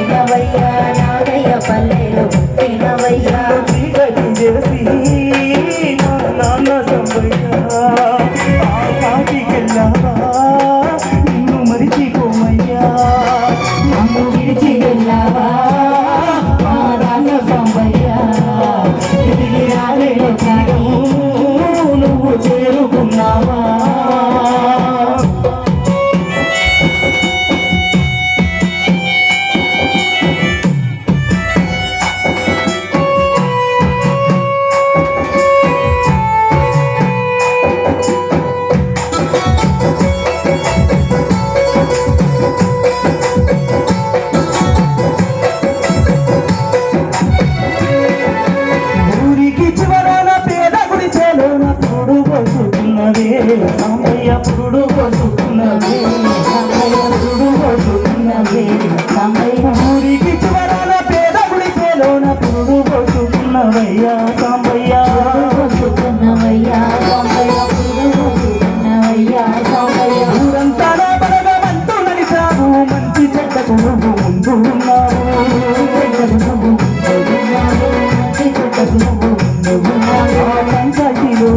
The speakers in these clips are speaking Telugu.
పుట్టినవయ్యా నాగయ్య పల్లెలో పుట్టినవయ్యా. చేసి నాన్న సంబయ్యా నువ్వు ముందు ఉన్నావు నువ్వు నువ్వు పంచాయతీలో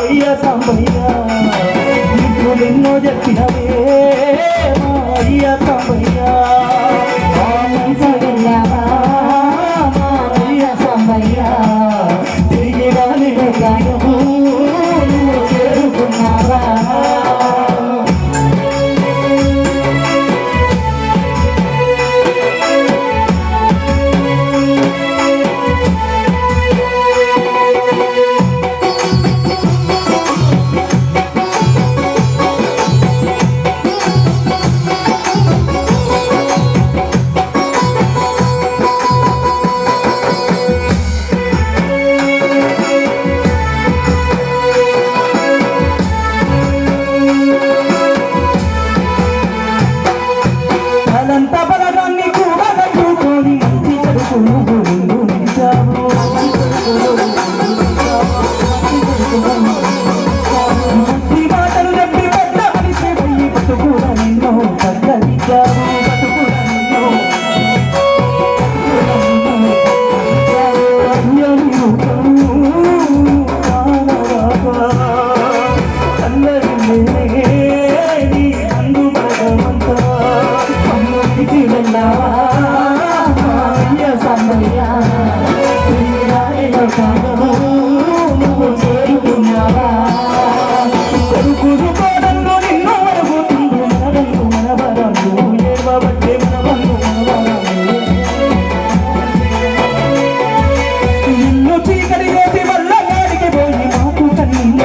అయ్య సంబయ్య నీకు ఎన్నో చెప్పినవే అయ్య సంబయ్య తిరిగి చేరుకున్నావా?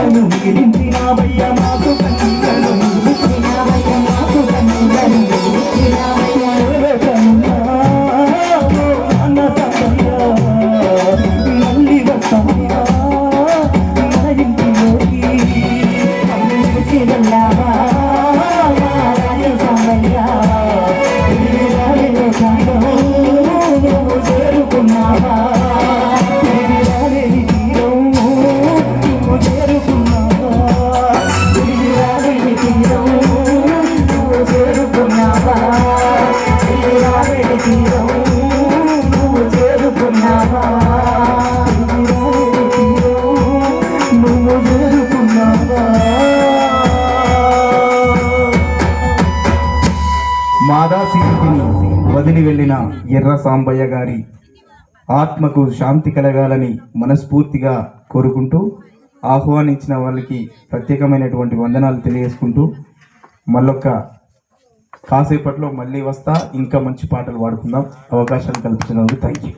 మిగిలించినావయ్య మాకు వదిలి వెళ్ళిన ఎర్ర సాంబయ్య గారి ఆత్మకు శాంతి కలగాలని మనస్ఫూర్తిగా కోరుకుంటూ ఆహ్వానించిన వాళ్ళకి ప్రత్యేకమైనటువంటి వందనాలు తెలియజేసుకుంటూ మళ్ళొక్క కాసేపట్లో మళ్ళీ వస్తా. ఇంకా మంచి పాటలు పాడుకుందాం. అవకాశాలు కల్పించినందుకు థ్యాంక్ యూ